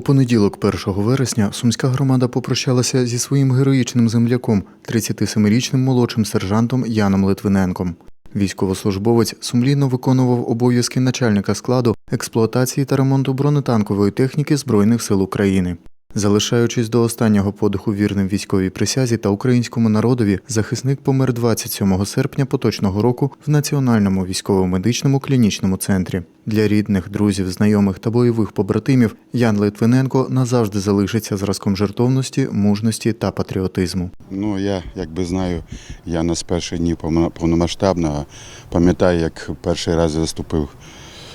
понеділок, 1 вересня, сумська громада попрощалася зі своїм героїчним земляком, 37-річним молодшим сержантом Яном Литвиненком. Військовослужбовець сумлінно виконував обов'язки начальника складу експлуатації та ремонту бронетанкової техніки Збройних сил України. Залишаючись до останнього подиху вірним військовій присязі та українському народові, захисник помер 27 серпня поточного року в Національному військово-медичному клінічному центрі. Для рідних, друзів, знайомих та бойових побратимів Ян Литвиненко назавжди залишиться зразком жертовності, мужності та патріотизму. Ну, я якби знаю, я на з перших днів повномасштабного пам'ятаю, як перший раз заступив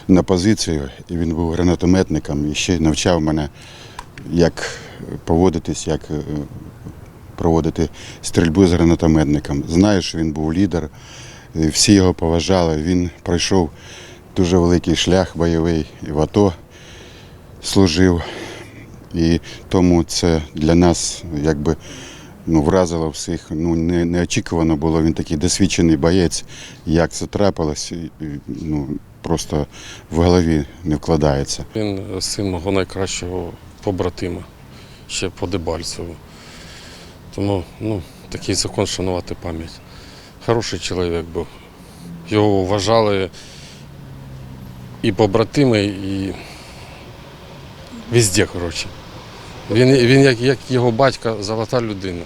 на позицію, і він був гранатометником і ще навчав мене, як поводитись, як е, проводити стрільбу з гранатометником. Знаю, що він був лідер, всі його поважали. Він пройшов дуже великий шлях бойовий і в АТО служив. І тому це для нас якби ну, вразило всіх. Ну, не, неочікувано було. Він такий досвідчений боєць. Як це трапилось, ну, просто в голові не вкладається. Він син мого найкращого побратима ще по Дебальцеву. Тому ну, такий закон шанувати пам'ять. Хороший чоловік був. Його вважали і побратими, і везде, коротше. Він, він як, як його батько, золота людина.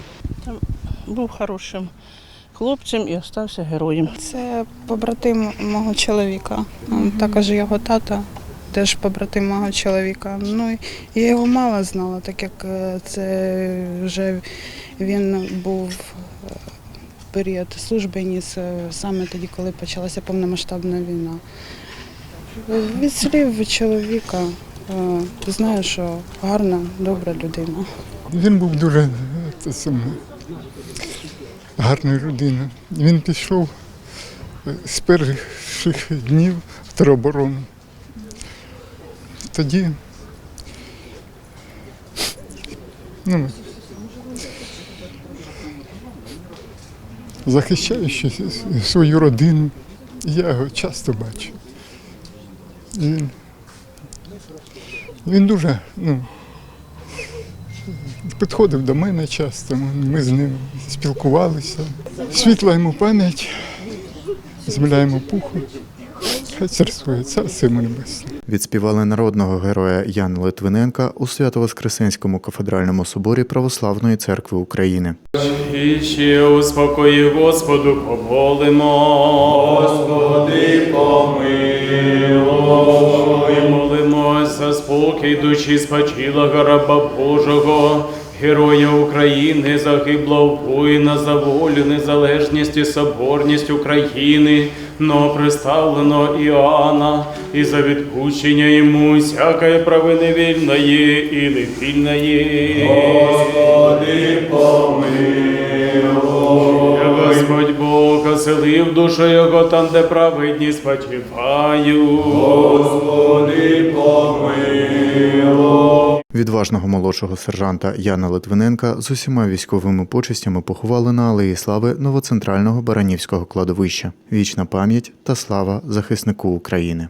був хорошим хлопцем і остався героєм. Це побратим мого чоловіка. Також його тата теж побратим мого чоловіка. Ну, я його мало знала, так як е, це вже він був е, період служби ніс е, саме тоді, коли почалася повномасштабна війна. Від слів чоловіка знаю, що гарна, добра людина. Він був дуже гарною людиною. Він пішов з перших днів в тероборону. Тоді ну, захищаючи свою родину, я його часто бачу. Він, він дуже, ну, підходив до мене часто, ми з ним спілкувалися. Світла йому пам'ять, земля йому пуху. Хай царствує царство йому небесне. Відспівали народного героя Яна Литвиненка у Свято-Воскресенському кафедральному соборі Православної церкви України. І ще успокої Господу помолимо. Господи, помилуй. Молимось за спокій душі спочилого раба Божого, героя України, загиблого воїна за волю, незалежність і соборність України, новоприставленого Іоанна, і за відпущення йому всякої провини вільної і невільної. Господи, Господь Бог оселив душу його там, де праведні спочивають. Господи, помилуй. Відважного молодшого сержанта Яна Литвиненка з усіма військовими почестями поховали на Алеї Слави новоцентрального Баранівського кладовища. Вічна пам'ять та слава захиснику України.